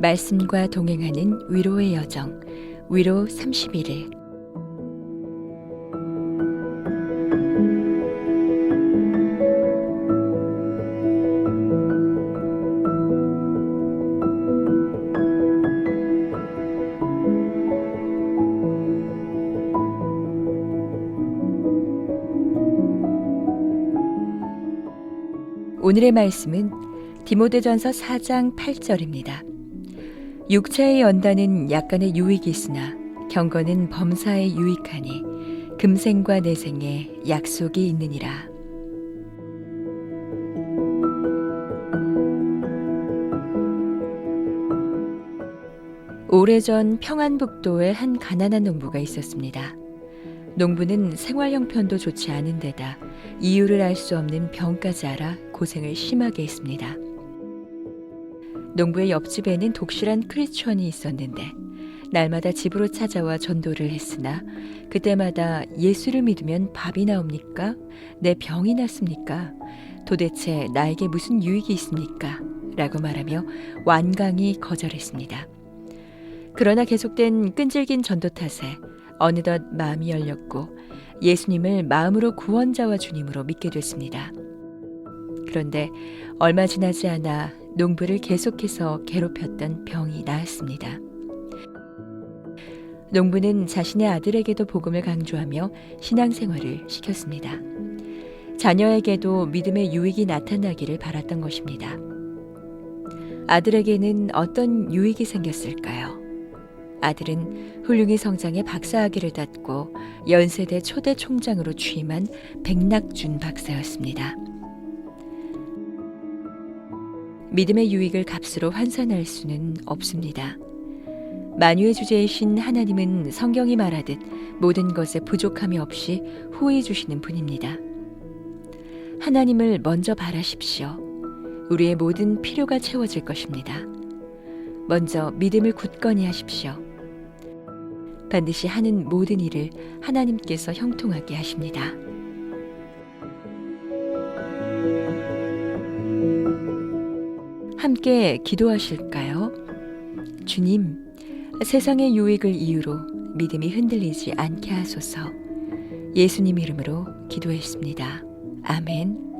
말씀과 동행하는 위로의 여정 위로 31일. 오늘의 말씀은 디모데전서 4장 8절입니다. 육체의 연단은 약간의 유익이 있으나 경건은 범사에 유익하니 금생과 내생에 약속이 있느니라. 오래전 평안북도에 한 가난한 농부가 있었습니다. 농부는 생활 형편도 좋지 않은 데다 이유를 알 수 없는 병까지 알아 고생을 심하게 했습니다. 농부의 옆집에는 독실한 크리스천이 있었는데 날마다 집으로 찾아와 전도를 했으나 그때마다 예수를 믿으면 밥이 나옵니까? 내 병이 낫습니까? 도대체 나에게 무슨 유익이 있습니까? 라고 말하며 완강히 거절했습니다. 그러나 계속된 끈질긴 전도 탓에 어느덧 마음이 열렸고 예수님을 마음으로 구원자와 주님으로 믿게 됐습니다. 그런데 얼마 지나지 않아 농부를 계속해서 괴롭혔던 병이 나았습니다. 농부는 자신의 아들에게도 복음을 강조하며 신앙생활을 시켰습니다. 자녀에게도 믿음의 유익이 나타나기를 바랐던 것입니다. 아들에게는 어떤 유익이 생겼을까요? 아들은 훌륭히 성장해 박사학위를 땄고 연세대 초대 총장으로 취임한 백낙준 박사였습니다. 믿음의 유익을 값으로 환산할 수는 없습니다. 만유의 주제이신 하나님은 성경이 말하듯 모든 것에 부족함이 없이 후히 주시는 분입니다. 하나님을 먼저 바라십시오. 우리의 모든 필요가 채워질 것입니다. 먼저 믿음을 굳건히 하십시오. 반드시 하는 모든 일을 하나님께서 형통하게 하십니다. 함께 기도하실까요? 주님, 세상의 유익을 이유로 믿음이 흔들리지 않게 하소서. 예수님 이름으로 기도했습니다. 아멘.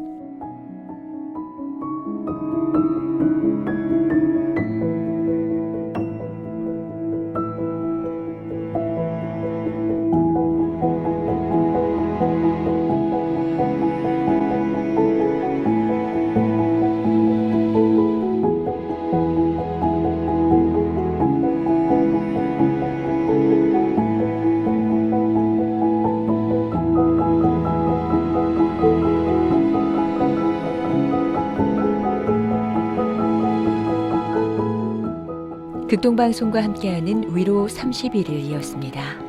극동방송과 함께하는 위로 31일이었습니다.